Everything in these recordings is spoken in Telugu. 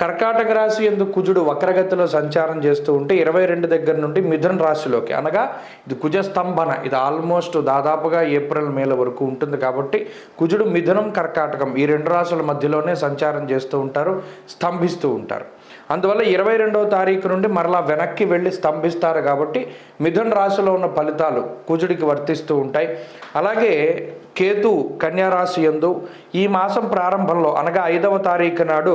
కర్కాటక రాశి ఎందు కుజుడు వక్రగతిలో సంచారం చేస్తూ ఉంటే ఇరవై రెండు దగ్గర నుండి మిథున రాశిలోకి. అనగా ఇది కుజ స్తంభన. ఇది ఆల్మోస్ట్ దాదాపుగా ఏప్రిల్ మేల వరకు ఉంటుంది కాబట్టి కుజుడు మిథునం కర్కాటకం ఈ రెండు రాశుల మధ్యలోనే సంచారం చేస్తూ ఉంటారు స్తంభిస్తూ ఉంటారు. అందువల్ల ఇరవై రెండవ తారీఖు నుండి మరలా వెనక్కి వెళ్ళి స్తంభిస్తారు కాబట్టి మిథున రాశిలో ఉన్న ఫలితాలు కుజుడికి వర్తిస్తూ ఉంటాయి. అలాగే కేతు కన్యారాశి యందు ఈ మాసం ప్రారంభంలో అనగా ఐదవ తారీఖు నాడు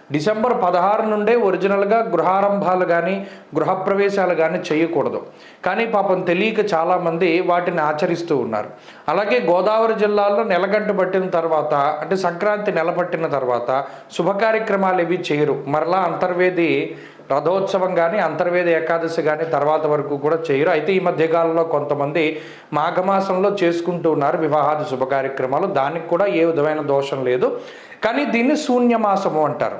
డిసెంబర్ పదహారు నుండే ఒరిజినల్గా గృహారంభాలు కానీ గృహప్రవేశాలు కానీ చేయకూడదు. కానీ పాపం తెలియక చాలామంది వాటిని ఆచరిస్తూ ఉన్నారు. అలాగే గోదావరి జిల్లాలో నెలగంట పట్టిన తర్వాత అంటే సంక్రాంతి నెల పట్టిన తర్వాత శుభ కార్యక్రమాలు ఇవి చేయరు. మరలా అంతర్వేది రథోత్సవం కానీ అంతర్వేద ఏకాదశి కానీ తర్వాత వరకు కూడా చేయరు. అయితే ఈ మధ్యకాలంలో కొంతమంది మాఘమాసంలో చేసుకుంటూ ఉన్నారు వివాహాది శుభ కార్యక్రమాలు. దానికి కూడా ఏ విధమైన దోషం లేదు. కానీ దీన్ని శూన్యమాసము అంటారు.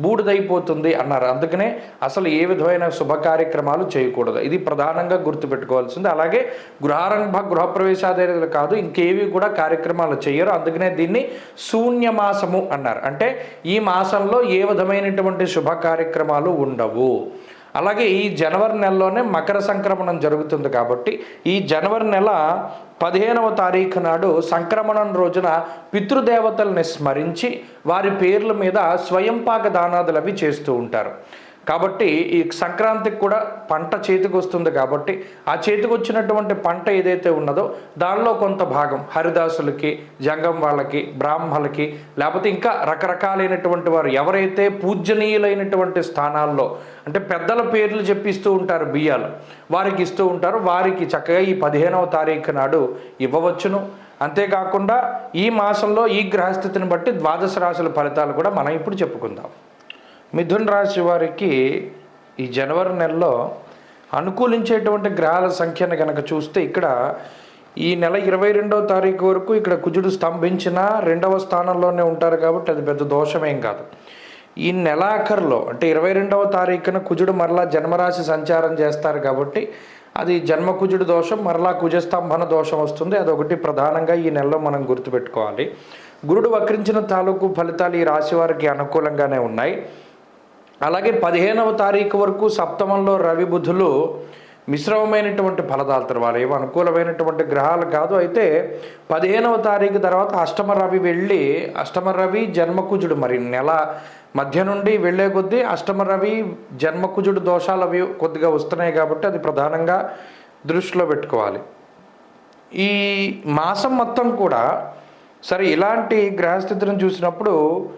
బూడిదైపోతుంది అన్నారు. అందుకనే అసలు ఏ విధమైన శుభ కార్యక్రమాలు చేయకూడదు. ఇది ప్రధానంగా గుర్తుపెట్టుకోవాల్సింది. అలాగే గృహారంభ గృహప్రవేశాదేలు కాదు ఇంకేవి కూడా కార్యక్రమాలు చేయరు. అందుకనే దీన్ని శూన్య మాసము అన్నారు. అంటే ఈ మాసంలో ఏ విధమైనటువంటి శుభ కార్యక్రమాలు ఉండవు. అలాగే ఈ జనవరి నెలలోనే మకర సంక్రమణం జరుగుతుంది కాబట్టి ఈ జనవరి నెల పదిహేనవ తారీఖు నాడు సంక్రమణం రోజున పితృదేవతల్ని స్మరించి వారి పేర్ల మీద స్వయంపాక దానాదులు అవి చేస్తూ ఉంటారు. కాబట్టి ఈ సంక్రాంతికి కూడా పంట చేతికి వస్తుంది కాబట్టి ఆ చేతికి వచ్చినటువంటి పంట ఏదైతే ఉన్నదో దానిలో కొంత భాగం హరిదాసులకి జంగం వాళ్ళకి బ్రాహ్మలకి లేకపోతే ఇంకా రకరకాలైనటువంటి వారు ఎవరైతే పూజనీయులైనటువంటి స్థానాల్లో అంటే పెద్దల పేర్లు చెప్పిస్తూ ఉంటారు బియ్యాలు వారికి ఇస్తూ ఉంటారు వారికి చక్కగా ఈ పదిహేనవ తారీఖు నాడు ఇవ్వవచ్చును. అంతేకాకుండా ఈ మాసంలో ఈ గ్రహస్థితిని బట్టి ద్వాదశ రాశుల ఫలితాలు కూడా మనం ఇప్పుడు చెప్పుకుందాం. మిథున్ రాశి వారికి ఈ జనవరి నెలలో అనుకూలించేటువంటి గ్రహాల సంఖ్యను కనుక చూస్తే ఇక్కడ ఈ నెల ఇరవై రెండవ తారీఖు వరకు ఇక్కడ కుజుడు స్తంభించిన రెండవ స్థానంలోనే ఉంటారు కాబట్టి అది పెద్ద దోషమేం కాదు. ఈ నెలాఖరులో అంటే ఇరవై రెండవ తారీఖున కుజుడు మరలా జన్మరాశి సంచారం చేస్తారు కాబట్టి అది జన్మ కుజుడు దోషం మరలా కుజస్తంభన దోషం వస్తుంది. అదొకటి ప్రధానంగా ఈ నెలలో మనం గుర్తుపెట్టుకోవాలి. గురుడు వక్రించిన తాలూకు ఫలితాలు ఈ రాశి వారికి అనుకూలంగానే ఉన్నాయి. అలాగే పదిహేనవ తారీఖు వరకు సప్తమంలో రవి బుధులు మిశ్రమమైనటువంటి ఫలదాలు వారు ఏమో అనుకూలమైనటువంటి గ్రహాలు కాదు. అయితే పదిహేనవ తారీఖు తర్వాత అష్టమ రవి వెళ్ళి అష్టమ రవి జన్మకుజుడు మరి నెల మధ్య నుండి వెళ్ళే కొద్దీ అష్టమ రవి జన్మకుజుడు దోషాలు అవి కొద్దిగా వస్తున్నాయి కాబట్టి అది ప్రధానంగా దృష్టిలో పెట్టుకోవాలి. ఈ మాసం మొత్తం కూడా సరే ఇలాంటి గ్రహస్థితిని చూసినప్పుడు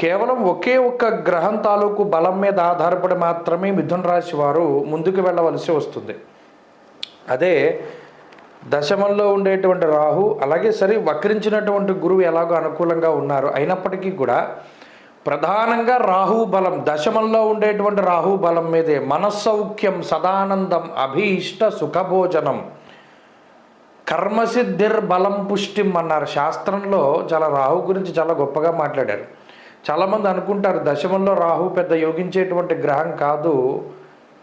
కేవలం ఒకే ఒక్క గ్రహం తాలూకు బలం మీద ఆధారపడి మాత్రమే మిథున రాశి వారు ముందుకు వెళ్ళవలసి వస్తుంది. అదే దశమంలో ఉండేటువంటి రాహు అలాగే సరే వక్రించినటువంటి గురువు ఎలాగో అనుకూలంగా ఉన్నారు. అయినప్పటికీ కూడా ప్రధానంగా రాహు బలం దశమంలో ఉండేటువంటి రాహు బలం మీదే మనస్సౌఖ్యం సదానందం అభీష్ట సుఖభోజనం కర్మసిద్ధిర్ బలం పుష్టిం అన్నారు. శాస్త్రంలో చాలా రాహు గురించి చాలా గొప్పగా మాట్లాడారు. చాలామంది అనుకుంటారు దశమంలో రాహు పెద్ద యోగించేటువంటి గ్రహం కాదు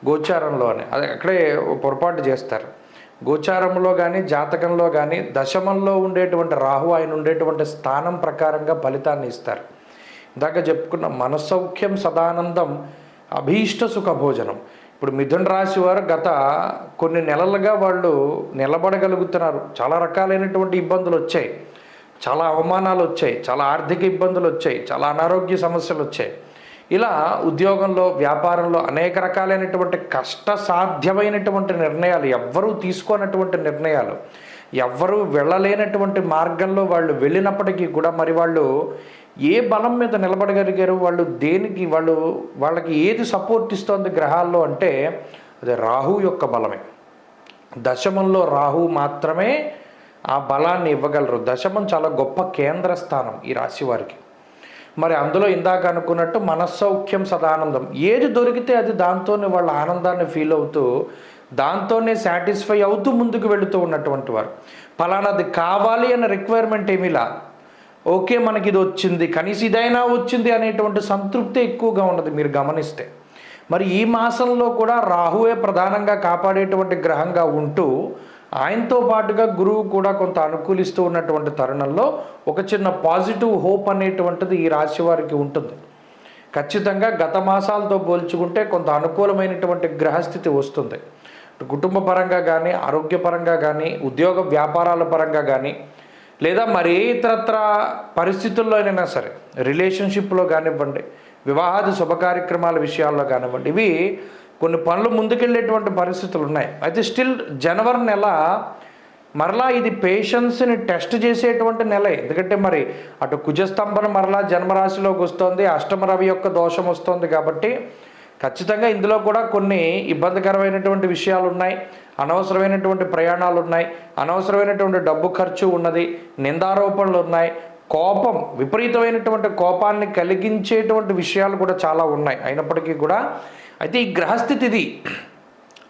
గోచారంలో అని. అది అక్కడే పొరపాటు చేస్తారు. గోచారంలో కానీ జాతకంలో కానీ దశమంలో ఉండేటువంటి రాహు ఆయన ఉండేటువంటి స్థానం ప్రకారంగా ఫలితాన్ని ఇస్తారు. ఇందాక చెప్పుకున్న మనసౌఖ్యం సదానందం అభీష్ట సుఖ భోజనం. ఇప్పుడు మిథున రాశి వారు గత కొన్ని నెలలుగా వాళ్ళు నిలబడగలుగుతున్నారు. చాలా రకాలైనటువంటి ఇబ్బందులు వచ్చాయి. చాలా అవమానాలు వచ్చాయి చాలా ఆర్థిక ఇబ్బందులు వచ్చాయి చాలా అనారోగ్య సమస్యలు వచ్చాయి. ఇలా ఉద్యోగంలో వ్యాపారంలో అనేక రకాలైనటువంటి కష్టసాధ్యమైనటువంటి నిర్ణయాలు ఎవ్వరూ తీసుకోనటువంటి నిర్ణయాలు ఎవ్వరూ వెళ్ళలేనటువంటి మార్గంలో వాళ్ళు వెళ్ళినప్పటికీ కూడా మరి వాళ్ళు ఏ బలం మీద నిలబడగలిగారు వాళ్ళు దేనికి వాళ్ళు వాళ్ళకి ఏది సపోర్ట్ ఇస్తోంది గ్రహాల్లో అంటే అది రాహు యొక్క బలమే. దశమంలో రాహు మాత్రమే ఆ బలాన్ని ఇవ్వగలరు. దశమం చాలా గొప్ప కేంద్ర స్థానం ఈ రాశి వారికి. మరి అందులో ఇందాక అనుకున్నట్టు మనస్సౌఖ్యం సదానందం. ఏది దొరికితే అది దాంతోనే వాళ్ళ ఆనందాన్ని ఫీల్ అవుతూ దాంతోనే సాటిస్ఫై అవుతూ ముందుకు వెళుతూ ఉన్నటువంటి వారు. ఫలానాది కావాలి అన్న రిక్వైర్మెంట్ ఏమిలా ఓకే మనకి ఇది వచ్చింది. కనీసం ఇదైనా వచ్చింది అనేటువంటి సంతృప్తి ఎక్కువగా ఉన్నది మీరు గమనిస్తే. మరి ఈ మాసంలో కూడా రాహువే ప్రధానంగా కాపాడేటువంటి గ్రహంగా ఉంటూ ఆయనతో పాటుగా గురువు కూడా కొంత అనుకూలిస్తూ ఉన్నటువంటి తరుణంలో ఒక చిన్న పాజిటివ్ హోప్ అనేటువంటిది ఈ రాశి వారికి ఉంటుంది. ఖచ్చితంగా గత మాసాలతో పోల్చుకుంటే కొంత అనుకూలమైనటువంటి గ్రహస్థితి వస్తుంది. కుటుంబ పరంగా కానీ ఆరోగ్యపరంగా కానీ ఉద్యోగ వ్యాపారాల పరంగా కానీ లేదా మరి ఏ ఇతరత్ర పరిస్థితుల్లో అయినా సరే రిలేషన్షిప్లో కానివ్వండి వివాహాది శుభ కార్యక్రమాల విషయాల్లో కానివ్వండి ఇవి కొన్ని పనులు ముందుకెళ్ళేటువంటి పరిస్థితులు ఉన్నాయి అయితే స్టిల్ జనవరి నెల మరలా ఇది పేషెన్స్ని టెస్ట్ చేసేటువంటి నెల. ఎందుకంటే మరి అటు కుజస్తంభన మరలా జన్మరాశిలోకి వస్తుంది అష్టమ రవి యొక్క దోషం వస్తుంది కాబట్టి ఖచ్చితంగా ఇందులో కూడా కొన్ని ఇబ్బందికరమైనటువంటి విషయాలు ఉన్నాయి అనవసరమైనటువంటి ప్రయాణాలు ఉన్నాయి అనవసరమైనటువంటి డబ్బు ఖర్చు ఉన్నది నిందారోపణలు ఉన్నాయి కోపం విపరీతమైనటువంటి కోపాన్ని కలిగించేటువంటి విషయాలు కూడా చాలా ఉన్నాయి. అయినప్పటికీ కూడా అయితే ఈ గ్రహస్థితి ఇది.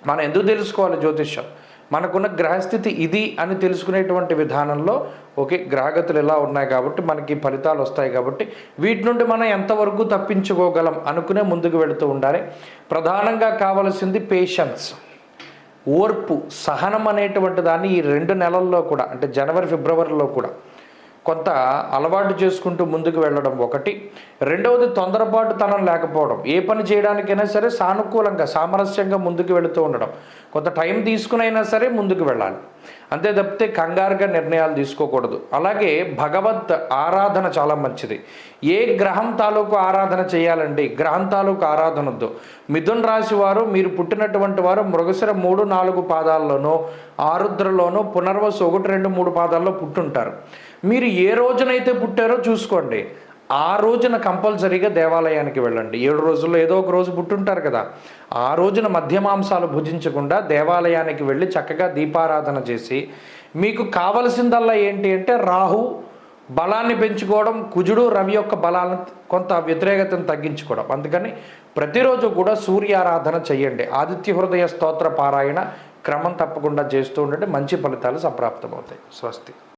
మనం ఎందుకు తెలుసుకోవాలి జ్యోతిష్యం? మనకున్న గ్రహస్థితి ఇది అని తెలుసుకునేటువంటి విధానంలో ఓకే గ్రహగతులు ఎలా ఉన్నాయి కాబట్టి మనకి ఫలితాలు వస్తాయి కాబట్టి వీటి నుండి మనం ఎంతవరకు తప్పించుకోగలం అనుకునే ముందుకు వెళుతూ ఉండాలి. ప్రధానంగా కావలసింది పేషెన్స్ ఓర్పు సహనం అనేటువంటి దాన్ని ఈ రెండు నెలల్లో కూడా అంటే జనవరి ఫిబ్రవరిలో కూడా కొంత అలవాటు చేసుకుంటూ ముందుకు వెళ్ళడం ఒకటి. రెండవది తొందరపాటు తనం లేకపోవడం. ఏ పని చేయడానికైనా సరే సానుకూలంగా సామరస్యంగా ముందుకు వెళుతూ ఉండడం. కొంత టైం తీసుకునైనా సరే ముందుకు వెళ్ళాలి. అంతే తప్పితే కంగారుగా నిర్ణయాలు తీసుకోకూడదు. అలాగే భగవత్ ఆరాధన చాలా మంచిది. ఏ గ్రహం తాలూకు ఆరాధన చేయాలండి? గ్రహం తాలూకు ఆరాధన వద్దు. మిథున్ రాశి వారు మీరు పుట్టినటువంటి వారు మృగశిర మూడు నాలుగు పాదాల్లోనూ ఆరుద్రలోనూ పునర్వసు ఒకటి రెండు మూడు పాదాల్లో పుట్టుంటారు. మీరు ఏ రోజునైతే పుట్టారో చూసుకోండి. ఆ రోజున కంపల్సరీగా దేవాలయానికి వెళ్ళండి. ఏడు రోజుల్లో ఏదో ఒక రోజు పుట్టుంటారు కదా. ఆ రోజున మధ్యమాంసాలు భుజించకుండా దేవాలయానికి వెళ్ళి చక్కగా దీపారాధన చేసి మీకు కావలసిందల్లా ఏంటి అంటే రాహు బలాన్ని పెంచుకోవడం కుజుడు రవి యొక్క బలాన్ని కొంత వ్యతిరేకతను తగ్గించుకోవడం. అందుకని ప్రతిరోజు కూడా సూర్యారాధన చేయండి. ఆదిత్య హృదయ స్తోత్ర పారాయణ క్రమం తప్పకుండా చేస్తూ ఉండండి. మంచి ఫలితాలు సంప్రాప్తమవుతాయి. స్వస్తి.